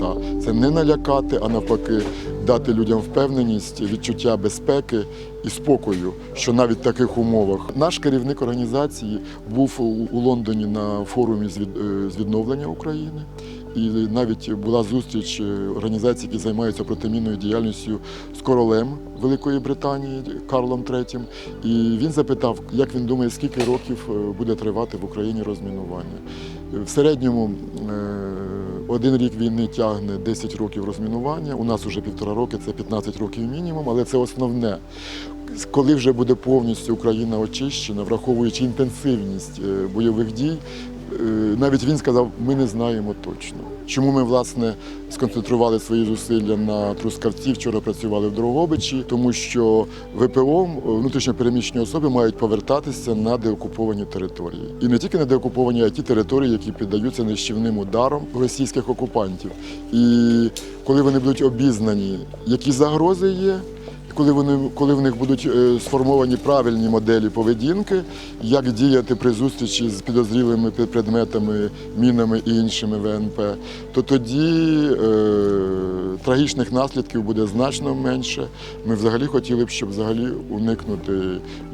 мета. Це не налякати, а навпаки, дати людям впевненість, відчуття безпеки і спокою, що навіть в таких умовах наш керівник організації був у, Лондоні на форумі е, з відновлення України. І навіть була зустріч е, організацій, які займаються протимінною діяльністю з королем Великої Британії Карлом III. І він запитав, як він думає, скільки років е, буде тривати в Україні розмінування. В середньому один рік війни тягне 10 років розмінування. У нас вже півтора роки, це 15 років мінімум, але це основне. Коли вже буде повністю Україна очищена, враховуючи інтенсивність е, бойових дій, навіть він сказав, ми не знаємо точно. Чому ми власне сконцентрували свої зусилля на Трускавці, вчора працювали в Дрогобичі, тому що ВПО, внутрішньо переміщені особи, мають повертатися на деокуповані території. І не тільки на деокуповані, а й ті території, які піддаються нищівним ударом російських окупантів. І коли вони будуть обізнані, які загрози є, коли вони коли в них будуть е, сформовані правильні моделі поведінки, як діяти при зустрічі з підозрілими предметами, мінами і іншими ВНП, то тоді е, трагічних наслідків буде значно менше. Ми взагалі хотіли б, щоб взагалі уникнути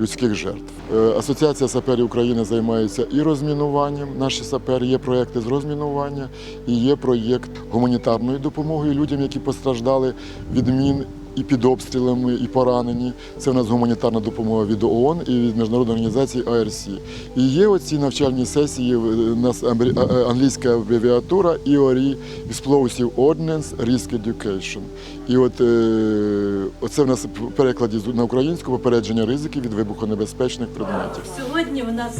людських жертв. Е, Асоціація саперів України займається і розмінуванням. Наші сапери є проекти з розмінування, і є проєкт гуманітарної допомоги людям, які постраждали від мін і під обстрілами, і поранені. Це в нас гуманітарна допомога від ООН і від міжнародної організації АРСі. І є оці навчальні сесії. е, У нас а- англійська абревіатура EORI – Explosive Ordnance Risk Education. І от е, оце в нас в перекладі на українську попередження ризиків від вибухонебезпечних предметів. Сьогодні у нас,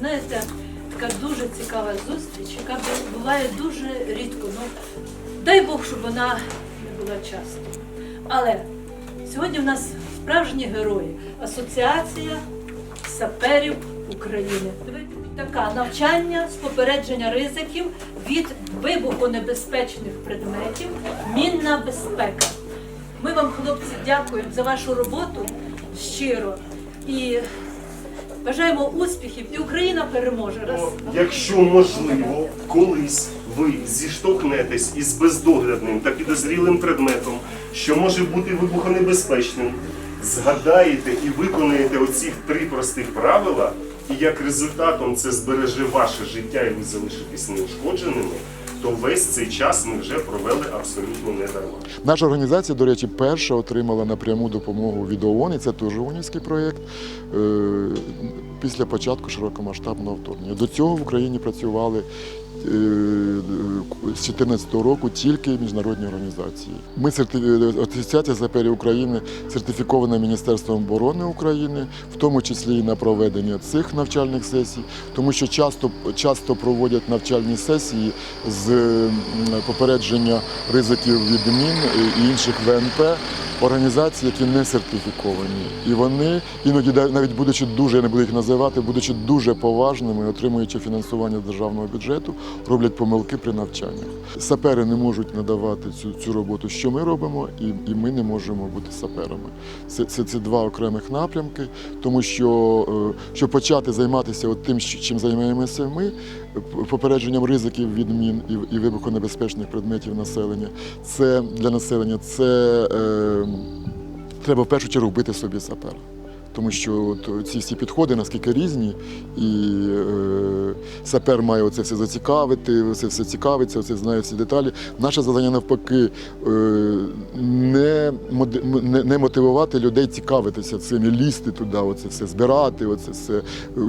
знаєте, така дуже цікава зустріч, яка буває дуже рідко. Ну, дай Бог, щоб вона не була часто. Але сьогодні у нас справжні герої. Асоціація саперів України. Така навчання з попередження ризиків від вибухонебезпечних предметів, мінна безпека. Ми вам, хлопці, дякуємо за вашу роботу щиро і бажаємо успіхів, і Україна переможе. Раз. Якщо можливо, колись ви зіштовхнетесь із бездоглядним та підозрілим предметом, що може бути вибухонебезпечним, згадаєте і виконаєте оці три простих правила, і як результатом це збереже ваше життя і ви залишитесь неушкодженими, то весь цей час ми вже провели абсолютно не дарма. Наша організація, до речі, перша отримала напряму допомогу від ООН, і це теж ООНівський проєкт е, після початку широкомасштабного вторгнення. До цього в Україні працювали з 2014 року тільки міжнародні організації. Ми серти- Асоціація саперів України сертифікована Міністерством оборони України, в тому числі і на проведення цих навчальних сесій, тому що часто, часто проводять навчальні сесії з попередження ризиків від мін і інших ВНП організацій, які не сертифіковані. І вони іноді навіть будучи дуже, я не буду їх називати, будучи дуже поважними, отримуючи фінансування з державного бюджету, роблять помилки при навчаннях. Сапери не можуть надавати цю, цю роботу, що ми робимо, і, і ми не можемо бути саперами. Це, це, це два окремих напрямки, тому що е, щоб почати займатися от тим, чим займаємося ми, попередженням ризиків від мін і, і вибухонебезпечних предметів населення, це для населення це е, треба в першу чергу бити собі сапера. Тому що от ці всі підходи наскільки різні, і е, сапер має оце все зацікавити, оце все цікавиться, оце знає всі деталі. Наше завдання навпаки е, не, не, не мотивувати людей цікавитися цим і лізти туди, оце все збирати, оце все,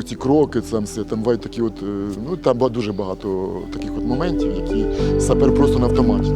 ці кроки, там все. Там бувають такі от, е, ну там дуже багато таких от моментів, які сапер просто на автоматі.